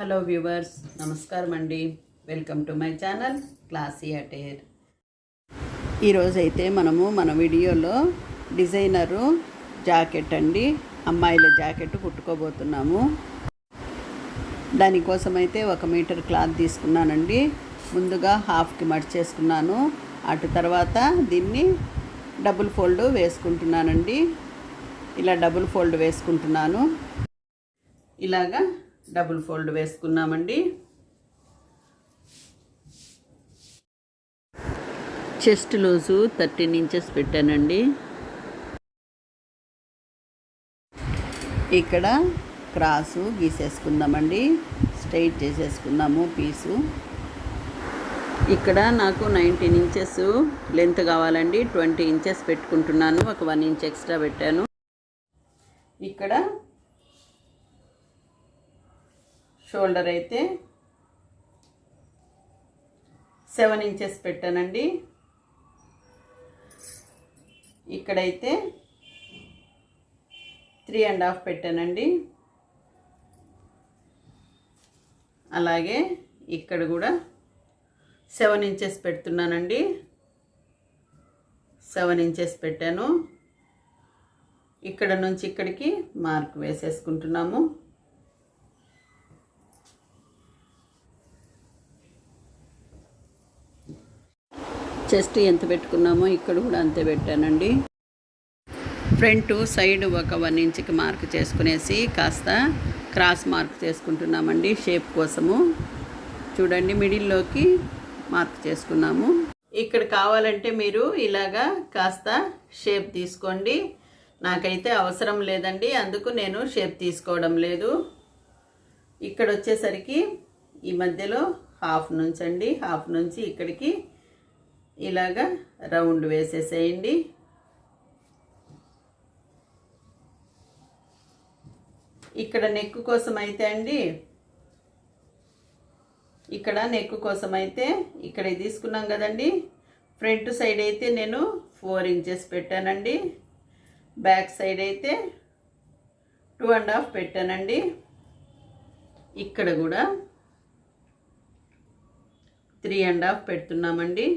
Hello viewers నమస్కారం అండి. Welcome to my channel classy attire. ఈరోజైతే మనము మన వీడియోలో డిజైనరు జాకెట్ అండి అమ్మాయిల జాకెట్ కుట్టుకోబోతున్నాము. దానికోసమైతే ఒక మీటర్ క్లాత్ తీసుకున్నానండి. ముందుగా హాఫ్కి మడిచేసుకున్నాను. అటు తర్వాత దీన్ని డబుల్ ఫోల్డ్ వేసుకుంటున్నానండి. ఇలా డబుల్ ఫోల్డ్ వేసుకుంటున్నాను. ఇలాగా డబుల్ ఫోల్డ్ వేసుకున్నామండి. చెస్ట్ లూజు థర్టీన్ ఇంచెస్ పెట్టానండి. ఇక్కడ క్రాసు గీసేసుకుందామండి. స్ట్రైట్ చేసేసుకుందాము పీసు. ఇక్కడ నాకు నైన్టీన్ ఇంచెస్ లెంత్ కావాలండి. ట్వంటీ ఇంచెస్ పెట్టుకుంటున్నాను. ఒక వన్ ఇంచ్ ఎక్స్ట్రా పెట్టాను. ఇక్కడ షోల్డర్ అయితే సెవెన్ ఇంచెస్ పెట్టానండి. ఇక్కడైతే త్రీ అండ్ హాఫ్ పెట్టానండి. అలాగే ఇక్కడ కూడా సెవెన్ ఇంచెస్ పెడుతున్నానండి. సెవెన్ ఇంచెస్ పెట్టాను. ఇక్కడ నుంచి ఇక్కడికి మార్క్ వేసేసుకుంటున్నాము. చెస్ట్ ఎంత పెట్టుకున్నామో ఇక్కడ కూడా అంతే పెట్టానండి. ఫ్రంట్ సైడ్ ఒక వన్ ఇంచ్కి మార్క్ చేసుకునేసి కాస్త క్రాస్ మార్క్ చేసుకుంటున్నామండి షేప్ కోసము. చూడండి మిడిల్లోకి మార్క్ చేసుకున్నాము. ఇక్కడ కావాలంటే మీరు ఇలాగా కాస్త షేప్ తీసుకోండి. నాకైతే అవసరం లేదండి అందుకు నేను షేప్ తీసుకోవడం లేదు. ఇక్కడ వచ్చేసరికి ఈ మధ్యలో హాఫ్ నుంచి అండి హాఫ్ నుంచి ఇక్కడికి ఇలాగా రౌండ్ వేసేసేయండి. ఇక్కడ నెక్ కోసం అయితే అండి ఇక్కడ నెక్ కోసం అయితే ఇక్కడ తీసుకున్నాం కదండి. ఫ్రంట్ సైడ్ అయితే నేను ఫోర్ ఇంచెస్ పెట్టానండి. బ్యాక్ సైడ్ అయితే టూ అండ్ హాఫ్ పెట్టానండి. ఇక్కడ కూడా త్రీ అండ్ హాఫ్ పెడుతున్నామండి.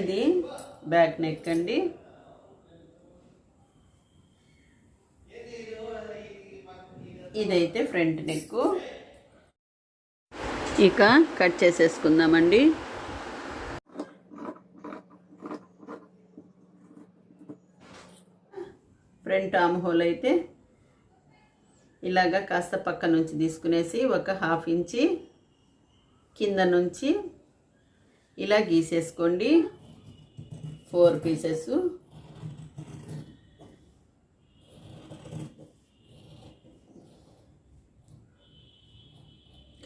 ఇది బ్యాక్ నెక్ అండి. ఇదైతే ఫ్రంట్ నెక్. ఇక కట్ చేసేసుకుందామండి. ఫ్రంట్ ఆమ్ హోల్ అయితే ఇలాగ కాస్త పక్క నుంచి తీసుకునేసి ఒక హాఫ్ ఇంచి కింద నుంచి ఇలా గీసేసుకోండి. Four pieces.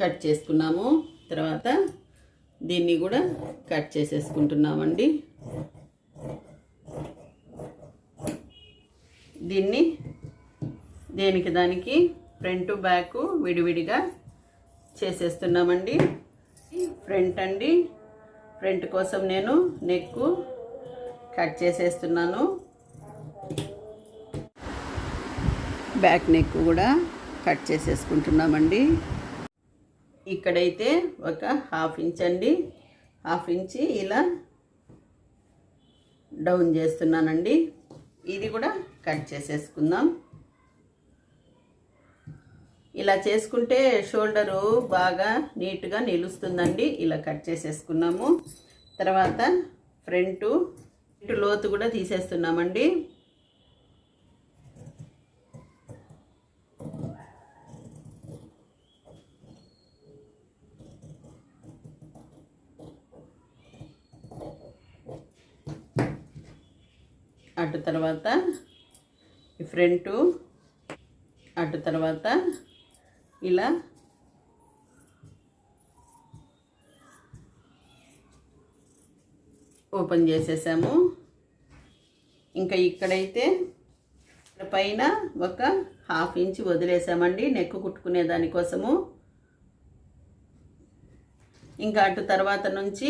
కట్ చేసుకున్నాము. తర్వాత దీన్ని కూడా కట్ చేసేసుకుంటున్నామండి. దీన్ని దేనికి దానికి ఫ్రంట్ బ్యాక్ విడివిడిగా చేసేస్తున్నామండి. ఫ్రంట్ అండి. ఫ్రంట్ కోసం నేను నెక్కు కట్ చేసేస్తున్నాను. బ్యాక్ నెక్ కూడా కట్ చేసేసుకుంటున్నామండి. ఇక్కడైతే ఒక హాఫ్ ఇంచ్ అండి. హాఫ్ ఇంచి ఇలా డౌన్ చేస్తున్నానండి. ఇది కూడా కట్ చేసేసుకుందాం. ఇలా చేసుకుంటే షోల్డరు బాగా నీట్గా నిలుస్తుందండి. ఇలా కట్ చేసేసుకున్నాము. తర్వాత ఫ్రంట్ లోతు కూడా తీసేస్తున్నామండి. అటు తర్వాత ఫ్రంట్ అటు తర్వాత ఇలా ఓపెన్ చేసేసాము. ఇంకా ఇక్కడైతే పైన ఒక హాఫ్ ఇంచ్ వదిలేసామండి నెక్ కుట్టుకునే దానికోసము ఇంకా అటు తర్వాత నుంచి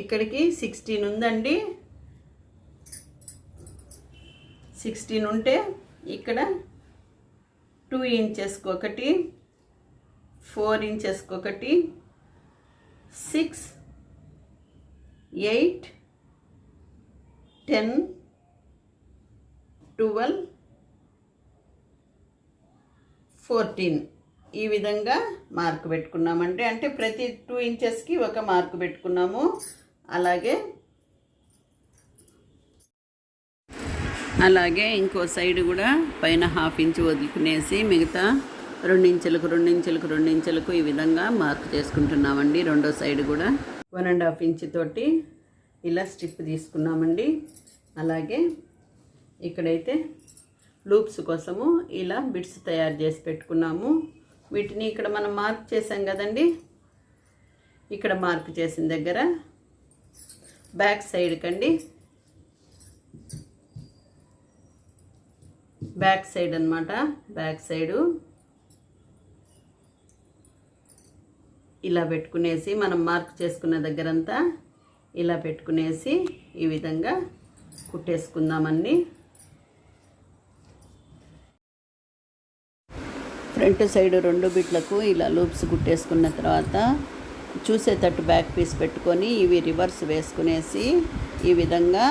ఇక్కడికి సిక్స్టీన్ ఉందండి. సిక్స్టీన్ ఉంటే ఇక్కడ టూ ఇంచెస్కి ఒకటి ఫోర్ ఇంచెస్కి ఒకటి six eight ten twelve fourteen. ఈ విధంగా మార్క్ పెట్టుకున్నామంటే అంటే ప్రతి టూ ఇంచెస్కి ఒక మార్క్ పెట్టుకున్నాము. అలాగే అలాగే ఇంకో సైడ్ కూడా పైన హాఫ్ ఇంచ్ వదులుకునేసి మిగతా రెండించెలకు రెండించెలకు రెండించెలకు ఈ విధంగా మార్క్ చేసుకుంటున్నామండి. రెండో సైడ్ కూడా వన్ అండ్ హాఫ్ ఇంచ్ తోటి ఇలా స్టిప్ తీసుకున్నామండి. అలాగే ఇక్కడైతే లూప్స్ కోసము ఇలా బిట్స్ తయారు చేసి పెట్టుకున్నాము. వీటిని ఇక్కడ మనం మార్క్ చేసాం కదండి. ఇక్కడ మార్క్ చేసిన దగ్గర బ్యాక్ సైడ్ కండి. బ్యాక్ సైడ్ అనమాట బ్యాక్ సైడు ఇలా పెట్టుకునేసి మనం మార్క్ చేసుకున్న దగ్గరంతా ఇలా పెట్టుకునేసి ఈ విధంగా కుట్టేసుకుందామండి. ఫ్రంట్ సైడ్ రెండు బిట్లకు ఇలా లూప్స్ కుట్టేసుకున్న తర్వాత చూసేటట్టు బ్యాక్ పీస్ పెట్టుకొని ఇవి రివర్స్ వేసుకునేసి ఈ విధంగా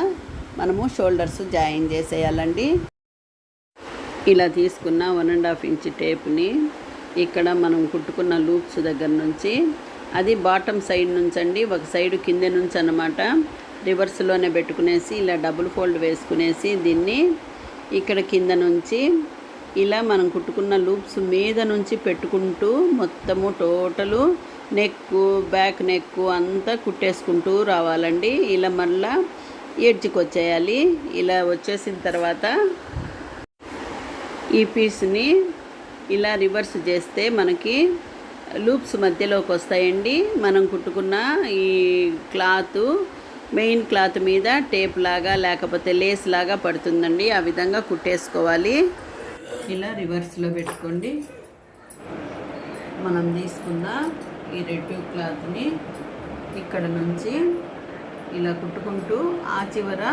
మనము షోల్డర్స్ జాయిన్ చేసేయాలండి. ఇలా తీసుకున్న వన్ అండ్ హాఫ్ ఇంచ్ టేప్ని ఇక్కడ మనం కుట్టుకున్న లూప్స్ దగ్గర నుంచి అది బాటమ్ సైడ్ నుంచి అండి ఒక సైడ్ కింద నుంచి అన్నమాట. రివర్స్లోనే పెట్టుకునేసి ఇలా డబుల్ ఫోల్డ్ వేసుకునేసి దీన్ని ఇక్కడ కింద నుంచి ఇలా మనం కుట్టుకున్న లూప్స్ మీద నుంచి పెట్టుకుంటూ మొత్తము టోటలు నెక్కు బ్యాక్ నెక్కు అంతా కుట్టేసుకుంటూ రావాలండి. ఇలా మళ్ళా ఎడ్జ్కి వచ్చేయాలి. ఇలా వచ్చేసిన తర్వాత ఈ పీస్ని ఇలా రివర్స్ చేస్తే మనకి లూప్స్ మధ్యలోకి వస్తాయండి. మనం కుట్టుకున్న ఈ క్లాత్ మెయిన్ క్లాత్ మీద టేప్ లాగా లేకపోతే లేస్ లాగా పడుతుందండి. ఆ విధంగా కుట్టేసుకోవాలి. ఇలా రివర్స్లో పెట్టుకోండి. మనం తీసుకున్న ఈ రెడ్ క్లాత్ని ఇక్కడ నుంచి ఇలా కుట్టుకుంటూ ఆ చివర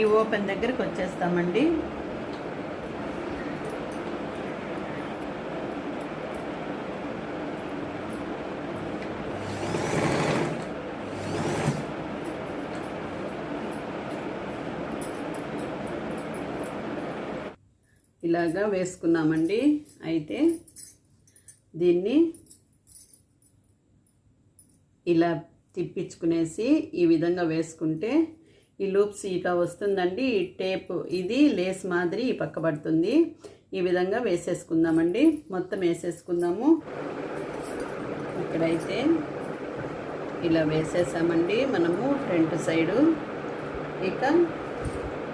ఈ ఓపెన్ దగ్గరికి వచ్చేస్తామండి. ఇలాగా వేసుకున్నామండి. అయితే దీన్ని ఇలా తిప్పించుకునేసి ఈ విధంగా వేసుకుంటే ఈ లూప్స్ ఇలా వస్తుందండి. ఈ టేప్ ఇది లేస్ మాదిరి ఈ పక్క పడుతుంది. ఈ విధంగా వేసేసుకుందామండి. మొత్తం వేసేసుకుందాము. ఇక్కడైతే ఇలా వేసేసామండి మనము ఫ్రంట్ సైడు. ఇక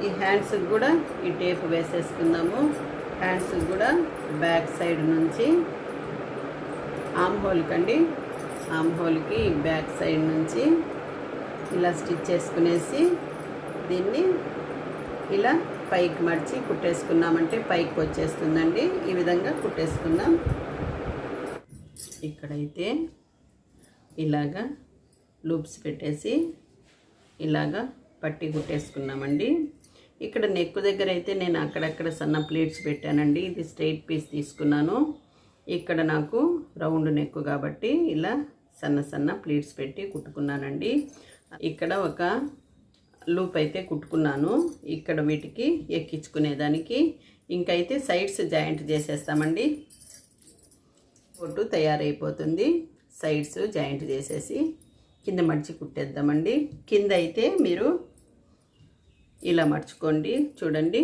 ఈ హ్యాండ్స్కి కూడా ఈ టేప్ వేసేసుకుందాము. హ్యాండ్స్ కూడా బ్యాక్ సైడ్ నుంచి ఆమ్ హోల్కి అండి ఆమ్ హోల్కి బ్యాక్ సైడ్ నుంచి ఇలా స్టిచ్ చేసుకునేసి దీన్ని ఇలా పైకి మడిచి కుట్టేసుకున్నామంటే పైకి వచ్చేస్తుందండి. ఈ విధంగా కుట్టేసుకుందాం. ఇక్కడైతే ఇలాగా లూప్స్ పెట్టేసి ఇలాగా పట్టి కుట్టేసుకున్నామండి. ఇక్కడ నెక్ దగ్గర అయితే నేను అక్కడక్కడ సన్న ప్లేట్స్ పెట్టానండి. ఇది స్ట్రైట్ పీస్ తీసుకున్నాను. ఇక్కడ నాకు రౌండ్ నెక్ కాబట్టి ఇలా సన్న సన్న ప్లేట్స్ పెట్టి కుట్టుకున్నానండి. ఇక్కడ ఒక లూప్ అయితే కుట్టుకున్నాను. ఇక్కడ వీటికి ఎక్కించుకునేదానికి ఇంకైతే సైడ్స్ జాయింట్ చేసేస్తామండి. పొట్టు తయారైపోతుంది. సైడ్స్ జాయింట్ చేసేసి కింద మడిచి కుట్టేద్దామండి. కింద అయితే మీరు ఇలా మర్చుకోండి చూడండి.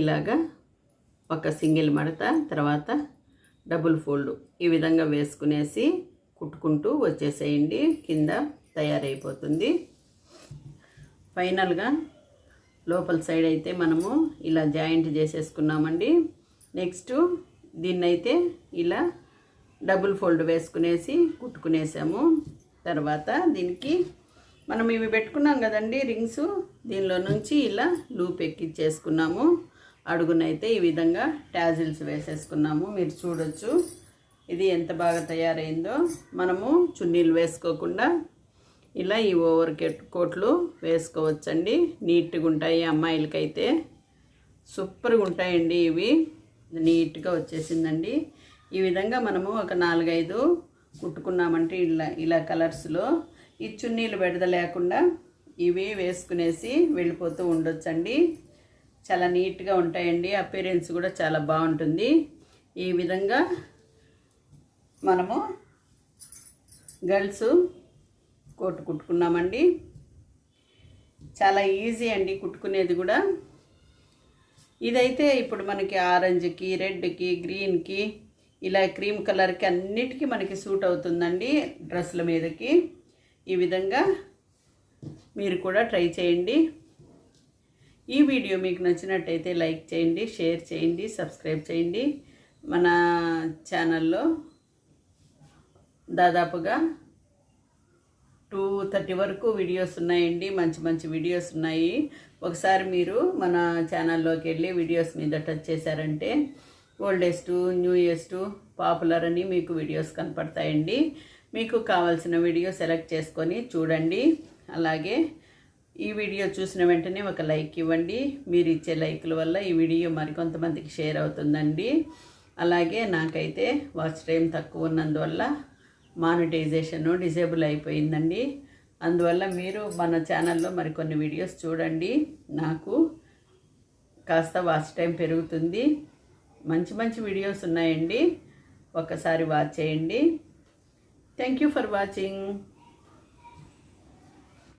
ఇలాగా ఒక సింగిల్ మడత తర్వాత డబుల్ ఫోల్డ్ ఈ విధంగా వేసుకునేసి కుట్టుకుంటూ వచ్చేసేయండి. కింద తయారైపోతుంది. ఫైనల్గా లోపల సైడ్ అయితే మనము ఇలా జాయింట్ చేసేసుకున్నామండి. నెక్స్ట్ దీన్నైతే ఇలా డబుల్ ఫోల్డ్ వేసుకునేసి కుట్టుకునేసాము. తర్వాత దీనికి మనం ఇవి పెట్టుకున్నాం కదండి రింగ్స్. దీనిలో నుంచి ఇలా లూప్ ఎక్కించేసుకున్నాము అడుగునైతే ఈ విధంగా ట్యాజిల్స్ వేసేసుకున్నాము. మీరు చూడొచ్చు ఇది ఎంత బాగా తయారైందో. మనము చున్నీలు వేసుకోకుండా ఇలా ఈ ఓవర్ కోట్లు వేసుకోవచ్చండి. నీట్గా ఉంటాయి అమ్మాయిలకైతే. సూపర్గా ఉంటాయండి ఇవి. నీట్గా వచ్చేసిందండి. ఈ విధంగా మనము ఒక నాలుగైదు కుట్టుకున్నామంటే ఇలా ఇలా కలర్స్లో ఈ చున్నీలు బెడద లేకుండా ఇవి వేసుకునేసి వెళ్ళిపోతూ ఉండొచ్చండి. చాలా నీట్గా ఉంటాయండి. అపీరెన్స్ కూడా చాలా బాగుంటుంది. ఈ విధంగా మనము గర్ల్స్ కోటు కుట్టుకున్నామండి. చాలా ఈజీ అండి కుట్టుకునేది కూడా. ఇదైతే ఇప్పుడు మనకి ఆరెంజ్కి రెడ్కి గ్రీన్కి ఇలా క్రీమ్ కలర్కి అన్నిటికీ మనకి సూట్ అవుతుందండి డ్రెస్సుల మీదకి. ఈ విధంగా మీరు కూడా ట్రై చేయండి. ఈ వీడియో మీకు నచ్చినట్టయితే లైక్ చేయండి షేర్ చేయండి సబ్స్క్రైబ్ చేయండి. మన ఛానల్లో దాదాపుగా టూ థర్టీ వరకు వీడియోస్ ఉన్నాయండి మంచి మంచి వీడియోస్ ఉన్నాయి. ఒకసారి మీరు మన ఛానల్లోకి వెళ్ళి వీడియోస్ మీద టచ్ చేశారంటే ఓల్డెస్ట్ న్యూయెస్ట్ పాపులర్ అని మీకు వీడియోస్ కనపడతాయండి. మీకు కావాల్సిన వీడియో సెలెక్ట్ చేసుకొని చూడండి. అలాగే ఈ వీడియో చూసిన వెంటనే ఒక లైక్ ఇవ్వండి. మీరు ఇచ్చే లైకుల వల్ల ఈ వీడియో మరికొంతమందికి షేర్ అవుతుందండి. అలాగే నాకైతే వాచ్ టైం తక్కువ ఉన్నందువల్ల మానిటైజేషన్ డిజేబుల్ అయిపోయిందండి. అందువల్ల మీరు మన ఛానల్లో మరికొన్ని వీడియోస్ చూడండి. నాకు కాస్త వాచ్ టైం పెరుగుతుంది. మంచి మంచి వీడియోస్ ఉన్నాయండి. ఒకసారి వాచ్ చేయండి. Thank you for watching